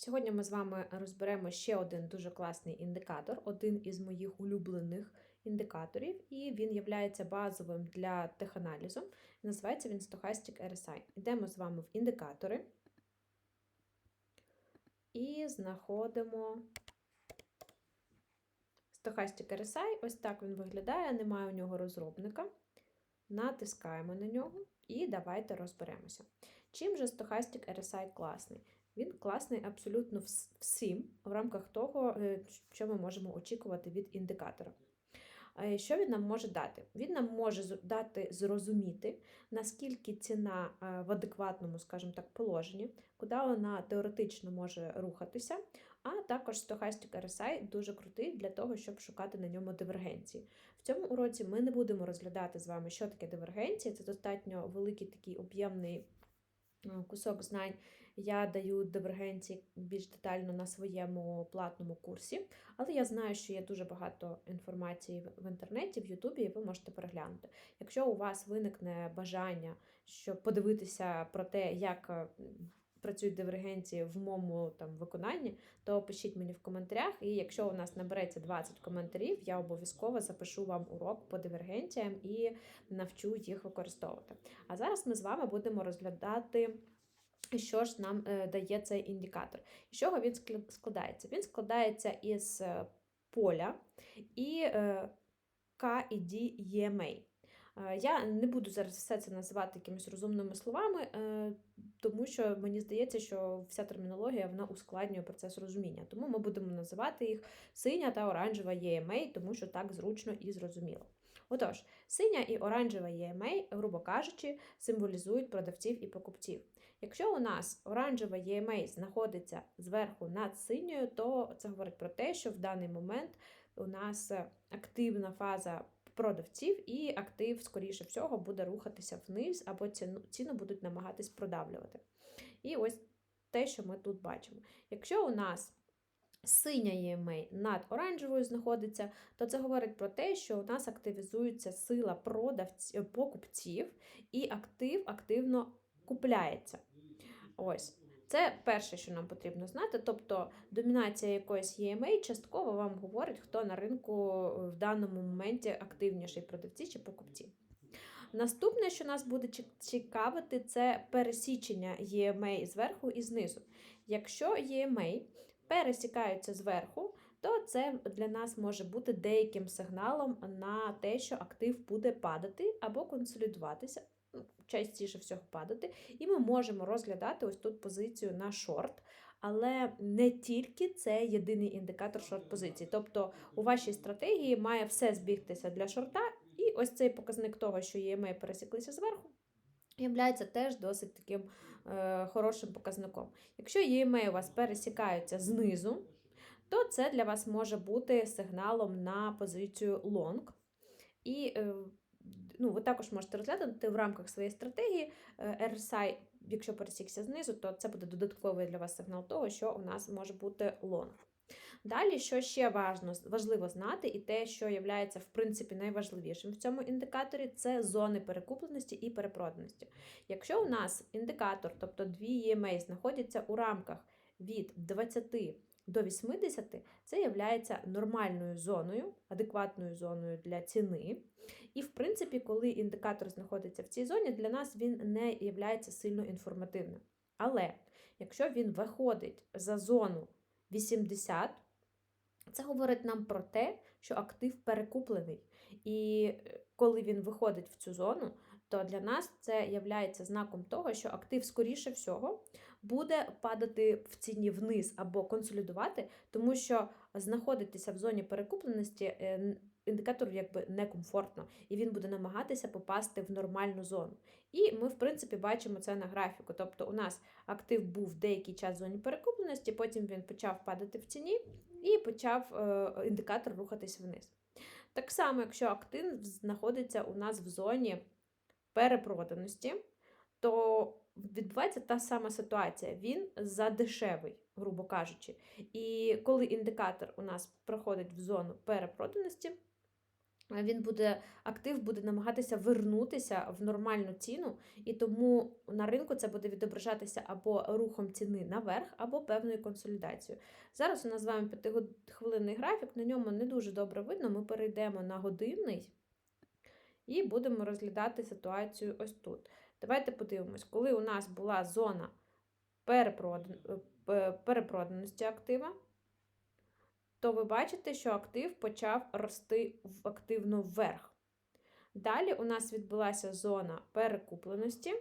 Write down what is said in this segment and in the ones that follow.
Сьогодні ми з вами розберемо ще один дуже класний індикатор, один із моїх улюблених індикаторів, і він є базовим для теханалізу. Називається він Stochastic RSI. Йдемо з вами в індикатори і знаходимо Stochastic RSI. Ось так він виглядає, немає у нього розробника. Натискаємо на нього і давайте розберемося. Чим же Stochastic RSI класний? Він класний абсолютно всім в рамках того, е, що ми можемо очікувати від індикатора. Що він нам може дати? Він нам може дати зрозуміти, наскільки ціна е, в адекватному, скажімо так, положенні, куди вона теоретично може рухатися, а також Stochastic RSI дуже крутий для того, щоб шукати на ньому дивергенції. В цьому уроці ми не будемо розглядати з вами, що таке дивергенція, це достатньо великий такий об'ємний кусок знань я даю дивергенції більш детально на своєму платному курсі, але я знаю, що є дуже багато інформації в інтернеті, в Ютубі, і ви можете переглянути. Якщо у вас виникне бажання, щоб подивитися про те, як працюють дивергенції в моєму там виконанні, то пишіть мені в коментарях. І якщо у нас набереться 20 коментарів, я обов'язково запишу вам урок по дивергенціям і навчу їх використовувати. А зараз ми з вами будемо розглядати. Що ж нам е, дає цей індикатор? З чого він складається? Він складається із е, поля і е, K і D EMA. Я не буду зараз все це називати якимись розумними словами, е, тому що мені здається, що вся термінологія вона ускладнює процес розуміння. Тому ми будемо називати їх синя та оранжева EMA, тому що так зручно і зрозуміло. Отож, синя і оранжева EMA, грубо кажучи, символізують продавців і покупців. Якщо у нас оранжева EMA знаходиться зверху над синьою, то це говорить про те, що в даний момент у нас активна фаза продавців, і актив, скоріше всього, буде рухатися вниз, або ціну, ціну будуть намагатись продавлювати. І ось те, що ми тут бачимо. Якщо у нас Синя EMA над оранжевою знаходиться, то це говорить про те, що у нас активізується сила продавців, покупців, і актив активно купляється. Ось. Це перше, що нам потрібно знати. Тобто домінація якоїсь EMA частково вам говорить, хто на ринку в даному моменті активніший продавці чи покупці. Наступне, що нас буде цікавити, це пересічення EMA зверху і знизу. Якщо EMA пересікаються зверху, то це для нас може бути деяким сигналом на те, що актив буде падати або консолідуватися частіше всього падати, і ми можемо розглядати ось тут позицію на шорт. Але не тільки це єдиний індикатор шорт-позиції. Тобто у вашій стратегії має все збігтися для шорта, і ось цей показник того, що EMA пересіклися зверху, Являється теж досить таким е, хорошим показником. Якщо EMA у вас пересікаються знизу, то це для вас може бути сигналом на позицію long. І е, ну, ви також можете розглядати в рамках своєї стратегії е, RSI, якщо пересікся знизу, то це буде додатковий для вас сигнал того, що у нас може бути лонг. Далі, що ще важно, важливо знати, і те, що є в принципі найважливішим в цьому індикаторі, це зони перекупленості і перепроданості. Якщо у нас індикатор, тобто дві EMA, знаходяться у рамках від 20 до 80 це є нормальною зоною, адекватною зоною для ціни. І, в принципі, коли індикатор знаходиться в цій зоні, для нас він не є сильно інформативним. Але якщо він виходить за зону 80, це говорить нам про те, що актив перекуплений. І е, коли він виходить в цю зону, то для нас це є знаком того, що актив, скоріше всього, буде падати в ціні вниз або консолідувати, тому що знаходитися в зоні перекупленості е, індикатору якби некомфортно, і він буде намагатися попасти в нормальну зону. І ми, в принципі, бачимо це на графіку. Тобто, у нас актив був деякий час в зоні перекупленості, потім він почав падати в ціні і почав е, індикатор рухатись вниз. Так само, якщо актив знаходиться у нас в зоні перепроданості, то відбувається та сама ситуація. Він задешевий, грубо кажучи. І коли індикатор у нас проходить в зону перепроданості, він буде, актив буде намагатися вернутися в нормальну ціну, і тому на ринку це буде відображатися або рухом ціни наверх, або певною консолідацією. Зараз у нас з вами 5-хвилинний графік, на ньому не дуже добре видно. Ми перейдемо на годинний і будемо розглядати ситуацію ось тут. Давайте подивимось, коли у нас була зона е, перепроданості актива, то ви бачите, що актив почав рости активно вверх. Далі у нас відбулася зона перекупленості.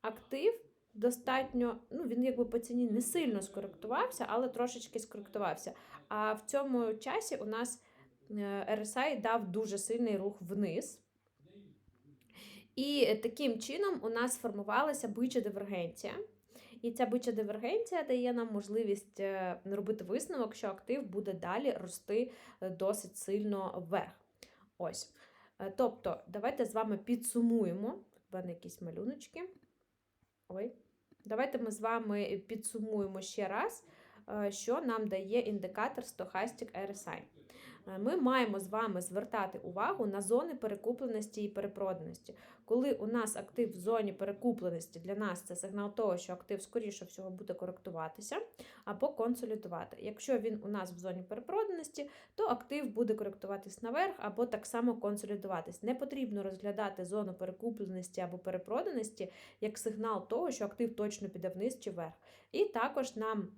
Актив достатньо, ну він якби по ціні не сильно скоректувався, але трошечки скоректувався. А в цьому часі у нас е, RSI дав дуже сильний рух вниз. І таким чином у нас сформувалася бича дивергенція. І ця бича дивергенція дає нам можливість е, робити висновок, що актив буде далі рости е, досить сильно вверх. Ось. Е, Тобто, давайте з вами підсумуємо. У мене якісь малюночки. Ой. Давайте ми з вами підсумуємо ще раз, е, що нам дає індикатор Stochastic RSI. Е, Ми маємо з вами звертати увагу на зони перекупленості і перепроданості. Коли у нас актив в зоні перекупленості, для нас це сигнал того, що актив, скоріше всього, буде коректуватися або консолідувати. Якщо він у нас в зоні перепроданості, то актив буде коректуватись наверх або так само консолідуватись. Не потрібно розглядати зону перекупленості або перепроданості як сигнал того, що актив точно піде вниз чи вверх. І також нам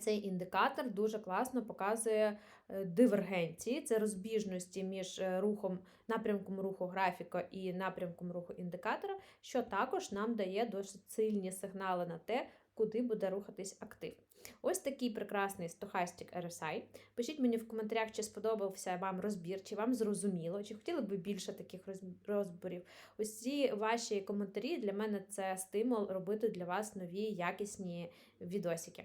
цей індикатор дуже класно показує е, дивергенції, це розбіжності між е, рухом, напрямком руху графіка і напрямком руху індикатора, що також нам дає досить сильні сигнали на те, куди буде рухатись актив. Ось такий прекрасний Stochastic RSI. Пишіть мені в коментарях, чи сподобався вам розбір, чи вам зрозуміло, чи хотіли б більше таких розборів. Усі ваші коментарі для мене це стимул робити для вас нові якісні відосики.